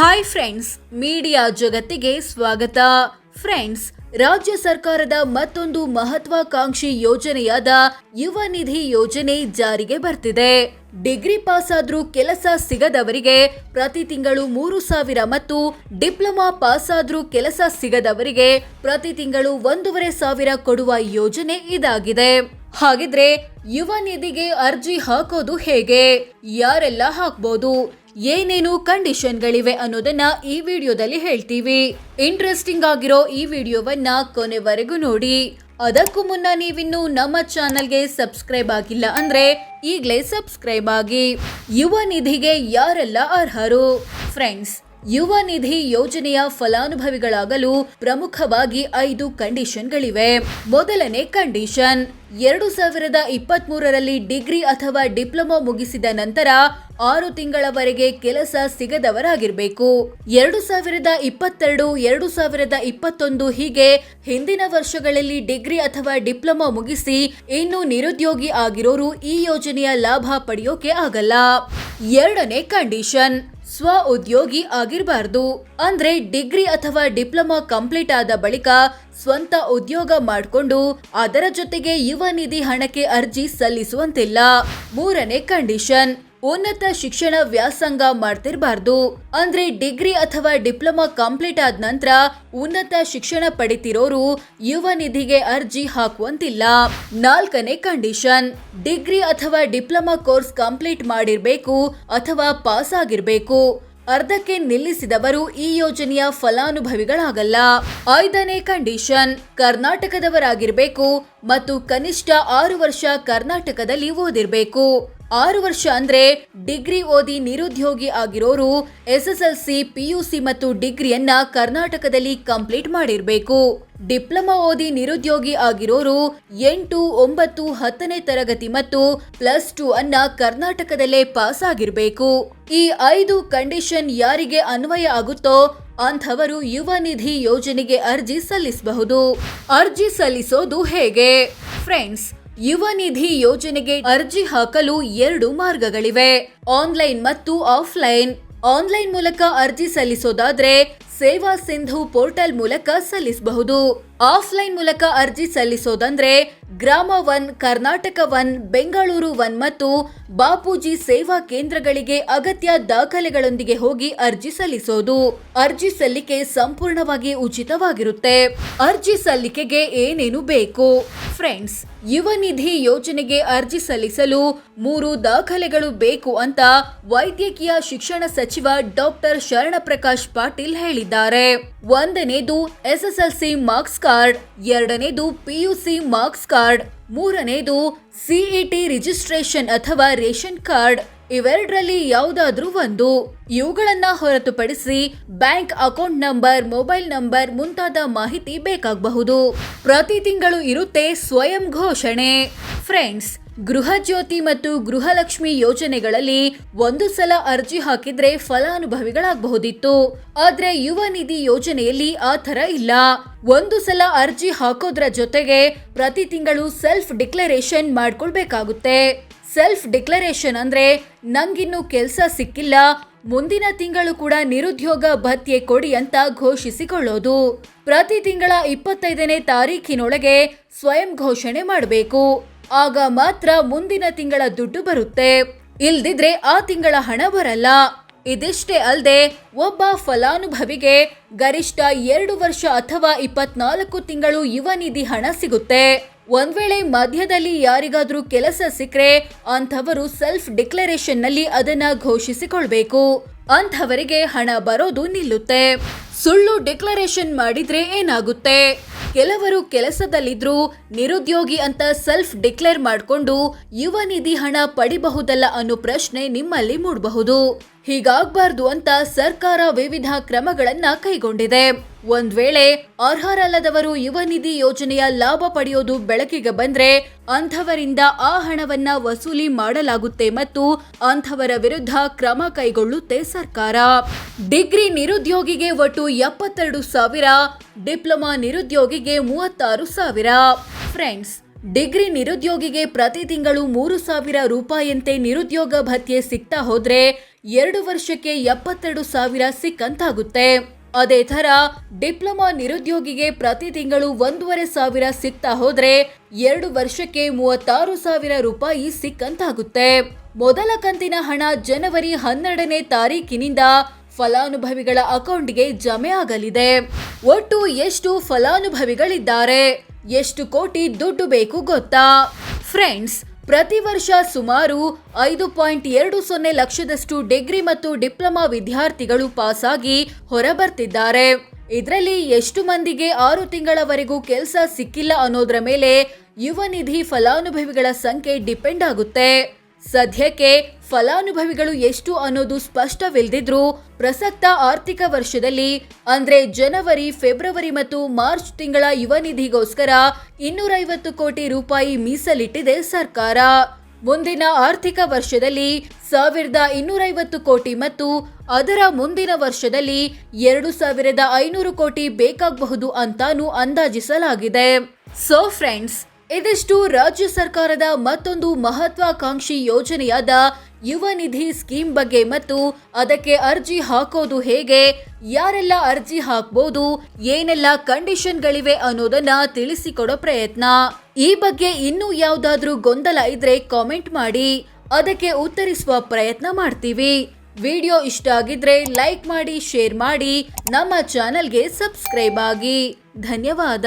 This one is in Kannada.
ಹಾಯ್ ಫ್ರೆಂಡ್ಸ್ ಮೀಡಿಯಾ ಜಗತ್ತಿಗೆ ಸ್ವಾಗತ. ಫ್ರೆಂಡ್ಸ್ ರಾಜ್ಯ ಸರ್ಕಾರದ ಮತ್ತೊಂದು ಮಹತ್ವಾಕಾಂಕ್ಷಿ ಯೋಜನೆಯಾದ ಯುವ ನಿಧಿ ಯೋಜನೆ ಜಾರಿಗೆ ಬರ್ತಿದೆ. ಡಿಗ್ರಿ ಪಾಸ್ ಆದ್ರೂ ಕೆಲಸ ಸಿಗದವರಿಗೆ ಪ್ರತಿ ತಿಂಗಳು ಮೂರು ಸಾವಿರ ಮತ್ತು ಡಿಪ್ಲೊಮಾ ಪಾಸ್ ಆದ್ರೂ ಕೆಲಸ ಸಿಗದವರಿಗೆ ಪ್ರತಿ ತಿಂಗಳು ಒಂದೂವರೆ ಸಾವಿರ ಕೊಡುವ ಯೋಜನೆ ಇದಾಗಿದೆ. ಹಾಗಿದ್ರೆ ಯುವ ನಿಧಿಗೆ ಅರ್ಜಿ ಹಾಕೋದು ಹೇಗೆ? ಯಾರೆಲ್ಲ ಹಾಕ್ಬೋದು? ಏನೇನು ಕಂಡೀಷನ್ಗಳಿವೆ ಅನ್ನೋದನ್ನ ಈ ವಿಡಿಯೋದಲ್ಲಿ ಹೇಳ್ತೀವಿ. ಇಂಟ್ರೆಸ್ಟಿಂಗ್ ಆಗಿರೋ ಈ ವಿಡಿಯೋವನ್ನ ಕೊನೆವರೆಗೂ ನೋಡಿ. ಅದಕ್ಕೂ ಮುನ್ನ ನೀವಿನ್ನು ನಮ್ಮ ಚಾನಲ್ಗೆ ಸಬ್ಸ್ಕ್ರೈಬ್ ಆಗಿಲ್ಲ ಅಂದ್ರೆ ಈಗಲೇ ಸಬ್ಸ್ಕ್ರೈಬ್ ಆಗಿ. ಯುವ ನಿಧಿಗೆ ಯಾರೆಲ್ಲ ಅರ್ಹರು? ಫ್ರೆಂಡ್ಸ್ ಯುವ ನಿಧಿ ಯೋಜನೆಯ ಫಲಾನುಭವಿಗಳಾಗಲು ಪ್ರಮುಖವಾಗಿ ಐದು ಕಂಡೀಷನ್ಗಳಿವೆ. ಮೊದಲನೇ ಕಂಡೀಷನ್, ಎರಡು ಸಾವಿರದ ಇಪ್ಪತ್ತ್ ಮೂರರಲ್ಲಿ ಡಿಗ್ರಿ ಅಥವಾ ಡಿಪ್ಲೊಮಾ ಮುಗಿಸಿದ ನಂತರ ಆರು ತಿಂಗಳವರೆಗೆ ಕೆಲಸ ಸಿಗದವರಾಗಿರಬೇಕು. ಎರಡು ಸಾವಿರದ ಇಪ್ಪತ್ತೆರಡು, ಎರಡು ಸಾವಿರದ ಇಪ್ಪತ್ತೊಂದು ಹೀಗೆ ಹಿಂದಿನ ವರ್ಷಗಳಲ್ಲಿ ಡಿಗ್ರಿ ಅಥವಾ ಡಿಪ್ಲೊಮಾ ಮುಗಿಸಿ ಇನ್ನು ನಿರುದ್ಯೋಗಿ ಆಗಿರೋರು ಈ ಯೋಜನೆಯ ಲಾಭ ಪಡೆಯೋಕೆ ಆಗಲ್ಲ. ಎರಡನೇ ಕಂಡೀಷನ್ ಸ್ವ ಉದ್ಯೋಗಿ ಆಗಿರಬಾರ್ದು. ಅಂದ್ರೆ ಡಿಗ್ರಿ ಅಥವಾ ಡಿಪ್ಲೊಮಾ ಕಂಪ್ಲೀಟ್ ಆದ ಬಳಿಕ ಸ್ವಂತ ಉದ್ಯೋಗ ಮಾಡಿಕೊಂಡು ಅದರ ಜೊತೆಗೆ ಯುವ ನಿಧಿ ಹಣಕ್ಕೆ ಅರ್ಜಿ ಸಲ್ಲಿಸುವಂತಿಲ್ಲ. ಮೂರನೇ ಕಂಡೀಷನ್. ಉನ್ನತ ಶಿಕ್ಷಣ ವ್ಯಾಸಂಗ ಮಾಡ್ತಿರಬಾರ್ದು. ಅಂದ್ರೆ ಡಿಗ್ರಿ ಅಥವಾ ಡಿಪ್ಲೊಮಾ ಕಂಪ್ಲೀಟ್ ಆದ ನಂತರ ಉನ್ನತ ಶಿಕ್ಷಣ ಪಡಿತಿರೋರು ಯುವ ನಿಧಿಗೆ ಅರ್ಜಿ ಹಾಕುವಂತಿಲ್ಲ. ನಾಲ್ಕನೇ ಕಂಡೀಷನ್. ಡಿಗ್ರಿ ಅಥವಾ ಡಿಪ್ಲೊಮಾ ಕೋರ್ಸ್ ಕಂಪ್ಲೀಟ್ ಮಾಡಿರ್ಬೇಕು ಅಥವಾ ಪಾಸ್ ಆಗಿರ್ಬೇಕು. ಅರ್ಧಕ್ಕೆ ನಿಲ್ಲಿಸಿದವರು ಈ ಯೋಜನೆಯ ಫಲಾನುಭವಿಗಳಾಗಲ್ಲ. ಐದನೇ ಕಂಡೀಷನ್. ಕರ್ನಾಟಕದವರಾಗಿರ್ಬೇಕು ಮತ್ತು ಕನಿಷ್ಠ ಆರು ವರ್ಷ ಕರ್ನಾಟಕದಲ್ಲಿ ಓದಿರ್ಬೇಕು. ಆರು ವರ್ಷ ಅಂದ್ರೆ ಡಿಗ್ರಿ ಓದಿ ನಿರುದ್ಯೋಗಿ ಆಗಿರೋರು ಎಸ್ಎಸ್ಎಲ್ಸಿ, ಪಿಯುಸಿ ಮತ್ತು ಡಿಗ್ರಿಯನ್ನ ಕರ್ನಾಟಕದಲ್ಲಿ ಕಂಪ್ಲೀಟ್ ಮಾಡಿರಬೇಕು. ಡಿಪ್ಲೊಮಾ ಓದಿ ನಿರುದ್ಯೋಗಿ ಆಗಿರೋರು ಎಂಟು, ಒಂಬತ್ತು, ಹತ್ತನೇ ತರಗತಿ ಮತ್ತು ಪ್ಲಸ್ ಟೂ ಅನ್ನ ಕರ್ನಾಟಕದಲ್ಲೇ ಪಾಸ್ ಆಗಿರಬೇಕು. ಈ ಐದು ಕಂಡೀಷನ್ ಯಾರಿಗೆ ಅನ್ವಯ ಆಗುತ್ತೋ ಅಂಥವರು ಯುವ ನಿಧಿ ಯೋಜನೆಗೆ ಅರ್ಜಿ ಸಲ್ಲಿಸಬಹುದು. ಅರ್ಜಿ ಸಲ್ಲಿಸೋದು ಹೇಗೆ? ಫ್ರೆಂಡ್ಸ್ ಯುವ ನಿಧಿ ಯೋಜನೆಗೆ ಅರ್ಜಿ ಹಾಕಲು ಎರಡು ಮಾರ್ಗಗಳಿವೆ. ಆನ್ಲೈನ್ ಮತ್ತು ಆಫ್ಲೈನ್. ಆನ್ಲೈನ್ ಮೂಲಕ ಅರ್ಜಿ ಸಲ್ಲಿಸೋದಾದ್ರೆ ಸೇವಾ ಸಿಂಧು ಪೋರ್ಟಲ್ ಮೂಲಕ ಸಲ್ಲಿಸಬಹುದು. ಆಫ್ಲೈನ್ ಮೂಲಕ ಅರ್ಜಿ ಸಲ್ಲಿಸೋದಂದ್ರೆ Grama one, Karnataka one, Bengaluru one ಮತ್ತು ಬಾಪೂಜಿ ಸೇವಾ ಕೇಂದ್ರಗಳಿಗೆ ಅಗತ್ಯ ದಾಖಲೆಗಳೊಂದಿಗೆ ಹೋಗಿ ಅರ್ಜಿ ಸಲ್ಲಿಸೋದು. ಅರ್ಜಿ ಸಲ್ಲಿಕೆ ಸಂಪೂರ್ಣವಾಗಿ ಉಚಿತವಾಗಿರುತ್ತೆ. ಅರ್ಜಿ ಸಲ್ಲಿಕೆಗೆ ಏನೇನು ಬೇಕು? ಫ್ರೆಂಡ್ಸ್, ಯುವ ನಿಧಿ ಯೋಜನೆಗೆ ಅರ್ಜಿ ಸಲ್ಲಿಸಲು ಮೂರು ದಾಖಲೆಗಳು ಬೇಕು ಅಂತ ವೈದ್ಯಕೀಯ ಶಿಕ್ಷಣ ಸಚಿವ ಡಾಕ್ಟರ್ ಶರಣಪ್ರಕಾಶ್ ಪಾಟೀಲ್ ಹೇಳಿದ್ದಾರೆ. ಒಂದನೇದು ಎಸ್ಎಸ್ಎಲ್ಸಿ ಮಾರ್ಕ್ಸ್ ಕಾರ್ಡ್, ಎರಡನೇದು ಪಿಯುಸಿ ಮಾರ್ಕ್ಸ್ ಕಾರ್ಡ್, ಮೂರನೇದು ಸಿಇಟಿ ರಿಜಿಸ್ಟ್ರೇಷನ್ ಅಥವಾ ರೇಷನ್ ಕಾರ್ಡ್, ಇವೆರಡರಲ್ಲಿ ಯಾವುದಾದ್ರೂ ಒಂದು. ಇವುಗಳನ್ನ ಹೊರತುಪಡಿಸಿ bank account number, mobile number ಮುಂತಾದ ಮಾಹಿತಿ ಬೇಕಾಗಬಹುದು. ಪ್ರತಿ ತಿಂಗಳು ಇರುತ್ತೆ ಸ್ವಯಂ ಘೋಷಣೆ. ಫ್ರೆಂಡ್ಸ್ ಗೃಹ ಜ್ಯೋತಿ ಮತ್ತು ಗೃಹಲಕ್ಷ್ಮಿ ಯೋಜನೆಗಳಲ್ಲಿ ಒಂದು ಸಲ ಅರ್ಜಿ ಹಾಕಿದ್ರೆ ಫಲಾನುಭವಿಗಳಾಗಬಹುದಿತ್ತು. ಆದ್ರೆ ಯುವ ನಿಧಿ ಯೋಜನೆಯಲ್ಲಿ ಆ ಥರ ಇಲ್ಲ. ಒಂದು ಸಲ ಅರ್ಜಿ ಹಾಕೋದ್ರ ಜೊತೆಗೆ ಪ್ರತಿ ತಿಂಗಳು ಸೆಲ್ಫ್ ಡಿಕ್ಲರೇಷನ್ ಮಾಡ್ಕೊಳ್ಬೇಕಾಗುತ್ತೆ. ಸೆಲ್ಫ್ ಡಿಕ್ಲರೇಷನ್ ಅಂದ್ರೆ ನಂಗಿನ್ನು ಕೆಲಸ ಸಿಕ್ಕಿಲ್ಲ, ಮುಂದಿನ ತಿಂಗಳು ಕೂಡ ನಿರುದ್ಯೋಗ ಭತ್ಯೆ ಕೊಡಿ ಅಂತ ಘೋಷಿಸಿಕೊಳ್ಳೋದು. ಪ್ರತಿ ತಿಂಗಳ ಇಪ್ಪತ್ತೈದನೇ ತಾರೀಖಿನೊಳಗೆ ಸ್ವಯಂ ಘೋಷಣೆ ಮಾಡಬೇಕು. ಆಗ ಮಾತ್ರ ಮುಂದಿನ ತಿಂಗಳ ದುಡ್ಡು ಬರುತ್ತೆ. ಇಲ್ದಿದ್ರೆ ಆ ತಿಂಗಳ ಹಣ ಬರಲ್ಲ. ಇದಿಷ್ಟೇ ಅಲ್ಲದೆ ಒಬ್ಬ ಫಲಾನುಭವಿಗೆ ಗರಿಷ್ಠ ಎರಡು ವರ್ಷ ಅಥವಾ ಇಪ್ಪತ್ನಾಲ್ಕು ತಿಂಗಳು ಯುವ ನಿಧಿ ಹಣ ಸಿಗುತ್ತೆ. ಒಂದ್ ವೇಳೆ ಮಧ್ಯದಲ್ಲಿ ಯಾರಿಗಾದ್ರೂ ಕೆಲಸ ಸಿಕ್ಕರೆ ಅಂಥವರು ಸೆಲ್ಫ್ ಡಿಕ್ಲರೇಷನ್ನಲ್ಲಿ ಅದನ್ನ ಘೋಷಿಸಿಕೊಳ್ಬೇಕು. ಅಂಥವರಿಗೆ ಹಣ ಬರೋದು ನಿಲ್ಲುತ್ತೆ. ಸುಳ್ಳು ಡಿಕ್ಲರೇಷನ್ ಮಾಡಿದ್ರೆ ಏನಾಗುತ್ತೆ? ಕೆಲವರು ಕೆಲಸದಲ್ಲಿದ್ರು ನಿರುದ್ಯೋಗಿ ಅಂತ ಸೆಲ್ಫ್ ಡಿಕ್ಲೇರ್ ಮಾಡಿಕೊಂಡು ಯುವ ನಿಧಿ ಹಣ ಪಡಿಬಹುದಲ್ಲ ಅನ್ನೋ ಪ್ರಶ್ನೆ ನಿಮ್ಮಲ್ಲಿ ಮೂಡಬಹುದು. ಹೀಗಾಗಬಾರ್ದು ಅಂತ ಸರ್ಕಾರ ವಿವಿಧ ಕ್ರಮಗಳನ್ನ ಕೈಗೊಂಡಿದೆ. ಒಂದ್ ವೇಳೆ ಅರ್ಹರಲ್ಲದವರು ಯುವ ನಿಧಿ ಯೋಜನೆಯ ಲಾಭ ಪಡೆಯೋದು ಬೆಳಕಿಗೆ ಬಂದ್ರೆ ಅಂಥವರಿಂದ ಆ ಹಣವನ್ನ ವಸೂಲಿ ಮಾಡಲಾಗುತ್ತೆ ಮತ್ತು ಅಂಥವರ ವಿರುದ್ಧ ಕ್ರಮ ಕೈಗೊಳ್ಳುತ್ತೆ ಸರ್ಕಾರ. ಡಿಗ್ರಿ ನಿರುದ್ಯೋಗಿಗೆ ಒಟ್ಟು ಎಪ್ಪತ್ತೆರಡು ಸಾವಿರ, ಡಿಪ್ಲೊಮಾ ನಿರುದ್ಯೋಗಿಗೆ ಮೂವತ್ತಾರು ಸಾವಿರ. ಫ್ರೆಂಡ್ಸ್, ಡಿಗ್ರಿ ನಿರುದ್ಯೋಗಿಗೆ ಪ್ರತಿ ತಿಂಗಳು ಮೂರು ಸಾವಿರ ರೂಪಾಯಿಯಂತೆ ನಿರುದ್ಯೋಗ ಭತ್ಯೆ ಸಿಗ್ತಾ ಹೋದ್ರೆ ಎರಡು ವರ್ಷಕ್ಕೆ ಎಪ್ಪತ್ತೆರಡು ಸಾವಿರ ಸಿಕ್ಕಂತಾಗುತ್ತೆ. ಅದೇ ಥರ ಡಿಪ್ಲೊಮಾ ನಿರುದ್ಯೋಗಿಗೆ ಪ್ರತಿ ತಿಂಗಳು ಒಂದೂವರೆ ಸಾವಿರ ಸಿಗ್ತಾ ಹೋದ್ರೆ ಎರಡು ವರ್ಷಕ್ಕೆ ಮೂವತ್ತಾರು ಸಾವಿರ ರೂಪಾಯಿ ಸಿಕ್ಕಂತಾಗುತ್ತೆ. ಮೊದಲ ಕಂತಿನ ಹಣ ಜನವರಿ ಹನ್ನೆರಡನೇ ತಾರೀಕಿನಿಂದ ಫಲಾನುಭವಿಗಳ ಅಕೌಂಟ್ಗೆ ಜಮೆ ಆಗಲಿದೆ. ಒಟ್ಟು ಎಷ್ಟು ಫಲಾನುಭವಿಗಳಿದ್ದಾರೆ? ಎಷ್ಟು ಕೋಟಿ ದುಡ್ಡು ಬೇಕು ಗೊತ್ತಾ? ಫ್ರೆಂಡ್ಸ್ ಪ್ರತಿ ವರ್ಷ ಸುಮಾರು ಐದು ಪಾಯಿಂಟ್ ಎರಡು ಸೊನ್ನೆ ಲಕ್ಷದಷ್ಟು ಡಿಗ್ರಿ ಮತ್ತು ಡಿಪ್ಲೊಮಾ ವಿದ್ಯಾರ್ಥಿಗಳು ಪಾಸಾಗಿ ಹೊರಬರ್ತಿದ್ದಾರೆ. ಇದರಲ್ಲಿ ಎಷ್ಟು ಮಂದಿಗೆ ಆರು ತಿಂಗಳವರೆಗೂ ಕೆಲಸ ಸಿಕ್ಕಿಲ್ಲ ಅನ್ನೋದ್ರ ಮೇಲೆ ಯುವ ನಿಧಿ ಫಲಾನುಭವಿಗಳ ಸಂಖ್ಯೆ ಡಿಪೆಂಡ್ ಆಗುತ್ತೆ. ಸದ್ಯಕ್ಕೆ ಫಲಾನುಭವಿಗಳು ಎಷ್ಟು ಅನ್ನೋದು ಸ್ಪಷ್ಟವಿಲ್ಲದಿದ್ರೂ ಪ್ರಸಕ್ತ ಆರ್ಥಿಕ ವರ್ಷದಲ್ಲಿ, ಅಂದ್ರೆ ಜನವರಿ, ಫೆಬ್ರವರಿ ಮತ್ತು ಮಾರ್ಚ್ ತಿಂಗಳ ಯುವ ನಿಧಿಗೋಸ್ಕರ ಇನ್ನೂರೈವತ್ತು ಕೋಟಿ ರೂಪಾಯಿ ಮೀಸಲಿಟ್ಟಿದೆ ಸರ್ಕಾರ. ಮುಂದಿನ ಆರ್ಥಿಕ ವರ್ಷದಲ್ಲಿ ಸಾವಿರದ ಇನ್ನೂರೈವತ್ತು ಕೋಟಿ ಮತ್ತು ಅದರ ಮುಂದಿನ ವರ್ಷದಲ್ಲಿ ಎರಡು ಸಾವಿರದ ಐನೂರು ಕೋಟಿ ಬೇಕಾಗಬಹುದು ಅಂತಾನೂ ಅಂದಾಜಿಸಲಾಗಿದೆ. ಸೊ ಫ್ರೆಂಡ್ಸ್ ಇದಿಷ್ಟು ರಾಜ್ಯ ಸರ್ಕಾರದ ಮತ್ತೊಂದು ಮಹತ್ವಾಕಾಂಕ್ಷಿ ಯೋಜನೆಯಾದ ಯುವ ನಿಧಿ ಸ್ಕೀಮ್ ಬಗ್ಗೆ ಮತ್ತು ಅದಕ್ಕೆ ಅರ್ಜಿ ಹಾಕೋದು ಹೇಗೆ, ಯಾರೆಲ್ಲ ಅರ್ಜಿ ಹಾಕ್ಬೋದು, ಏನೆಲ್ಲ ಕಂಡೀಷನ್ಗಳಿವೆ ಅನ್ನೋದನ್ನ ತಿಳಿಸಿಕೊಡೋ ಪ್ರಯತ್ನ. ಈ ಬಗ್ಗೆ ಇನ್ನೂ ಯಾವುದಾದ್ರೂ ಗೊಂದಲ ಇದ್ರೆ ಕಾಮೆಂಟ್ ಮಾಡಿ, ಅದಕ್ಕೆ ಉತ್ತರಿಸುವ ಪ್ರಯತ್ನ ಮಾಡ್ತೀವಿ. ವಿಡಿಯೋ ಇಷ್ಟ ಆಗಿದ್ರೆ ಲೈಕ್ ಮಾಡಿ, ಶೇರ್ ಮಾಡಿ, ನಮ್ಮ ಚಾನೆಲ್ಗೆ ಸಬ್ಸ್ಕ್ರೈಬ್ ಆಗಿ. ಧನ್ಯವಾದ.